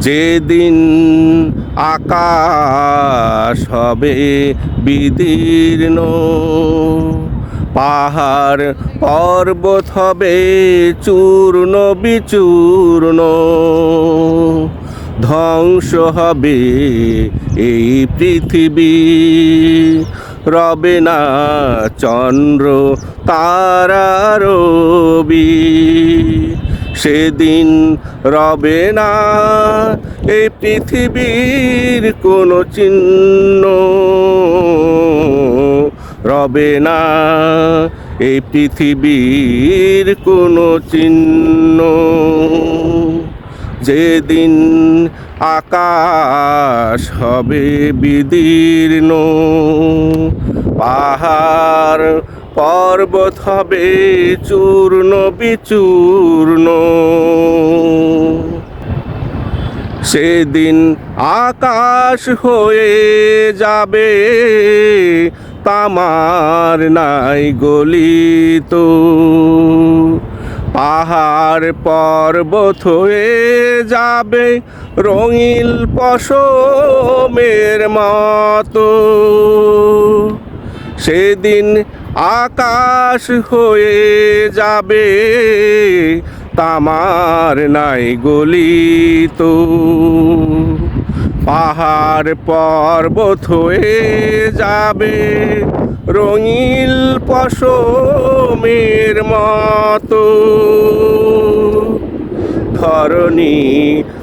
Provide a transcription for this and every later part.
যেদিন আকাশ হবে বিদীর্ণ, পাহাড় পর্বত হবে চূর্ণ বিচূর্ণ, ধ্বংস হবে এই পৃথিবী। রবে না চন্দ্র, তারা রবি। সেদিন রবে না এই পৃথিবীর কোনো চিহ্ন। রবে না এই পৃথিবীর কোনো চিহ্ন। যেদিন আকাশ হবে বিদীর্ণ, পাহাড় পর্বত হবে চূর্ণ বিচূর্ণ। সেদিন আকাশ হয়ে যাবে, তামার নাই গলিত। পাহাড় পর্বত হয়ে যাবে, রঙিল পশমের মতো। সেদিন আকাশ হয়ে যাবে, তামার নাই গলিত। পাহাড় পর্বত হয়ে যাবে, রঙিল পশমের মতো। ধরণী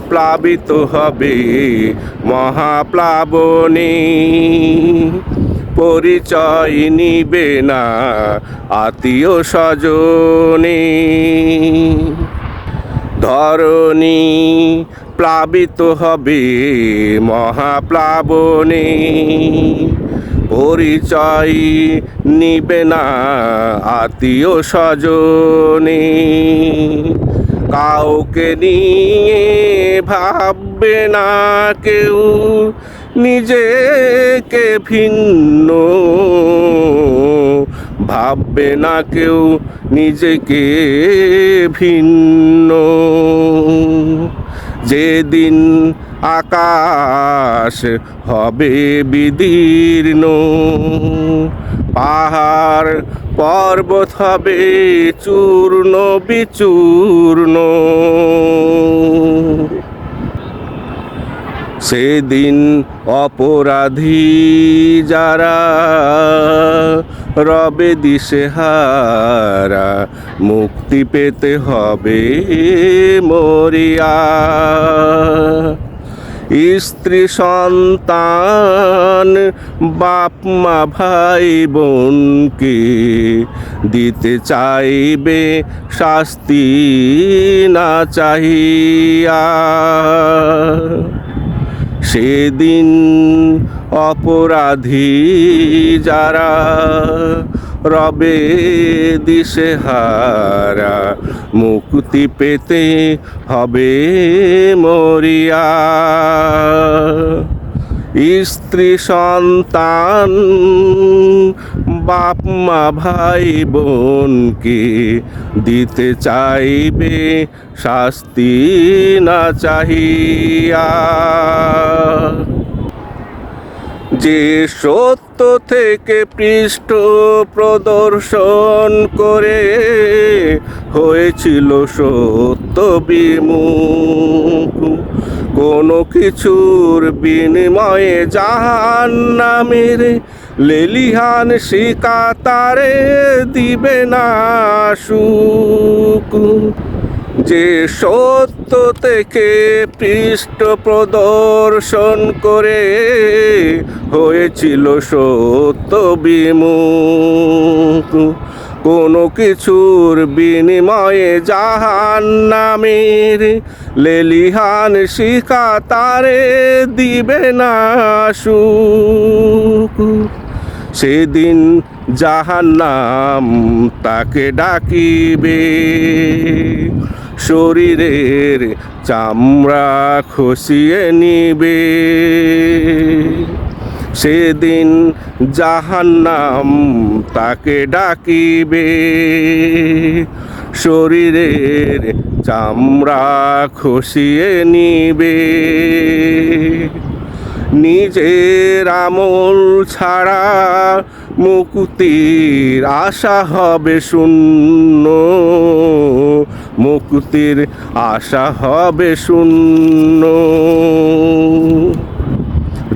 প্লাবিত হবে মহাপ্লাবনে। পরিচয় নিবে না আত্মীয় স্বজনে। ধরণী প্লাবিত হবে মহাপ্লাবনে। পরিচয় নিবে না আত্মীয় স্বজনে। কাউকে নিয়ে ভাববে না কেউ নিজেকে ভিন্ন। ভাববে না কেউ নিজেকে ভিন্ন। যেদিন আকাশ হবে বিদীর্ণ, পাহাড় পর্বত হবে চূর্ণ বিচূর্ণ। সেদিন অপরাধী যারা রবে দিশেহারা, মুক্তি পেতে হবে মরিয়া। স্ত্রী, সন্তান, বাপ মা, ভাই বোনকে দিতে চাইবে শাস্তি না চাহিয়া? সেদিন অপরাধী যারা রবে দিশেহারা মুক্তি পেতে হবে মরিয়া। স্ত্রী সন্তান, বাপ মা, ভাই বোনকে দিতে চাইবে শাস্তি না চাহিয়া? যে সত্য থেকে পৃষ্ঠ প্রদর্শন করে হয়েছিল সত্য বিমুখ। কোনো কিছুর বিনিময়ে জাহান নামের লেলিহান শিকা তারে দিবে না সুখ। যে সত্য থেকে পৃষ্ঠ প্রদর্শন করে হয়েছিল সত্য বিমুখ। কোনো কিছুর বিনিময়ে জাহান নামের লেলিহান শিখা তারে দিবে না সুখ। সেদিন জাহান্নাম তাকে ডাকিবে। শরীরের চামড়া খসিয়ে নিবে। সেদিন জাহান্নাম তাকে ডাকিবে। শরীরের চামড়া খসিয়ে নিবে। নিজের আমল ছাড়া মুকুতির আশা হবে শূন্য। মুকুতির আশা হবে শূন্য।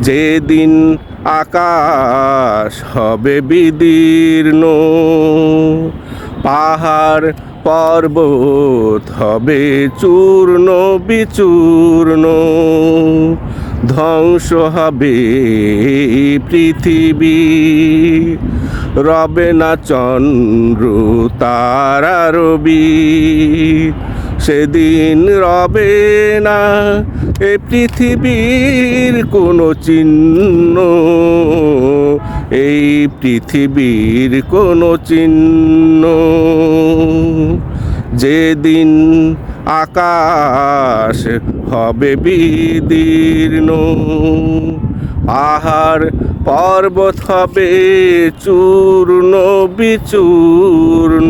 যেদিন আকাশ হবে বিদীর্ণ, পাহাড় পর্বত হবে চূর্ণ বিচূর্ণ, ধ্বংস হবে পৃথিবী। রবে না চন্দ্র, তারা রবি সেদিন রবে না এ পৃথিবীর কোনো চিহ্ন। এই পৃথিবীর কোনো চিহ্ন। যেদিন আকাশ হবে বিদীর্ণ পাহাড় পর্বত হবে চূর্ণ, বিচূর্ণ।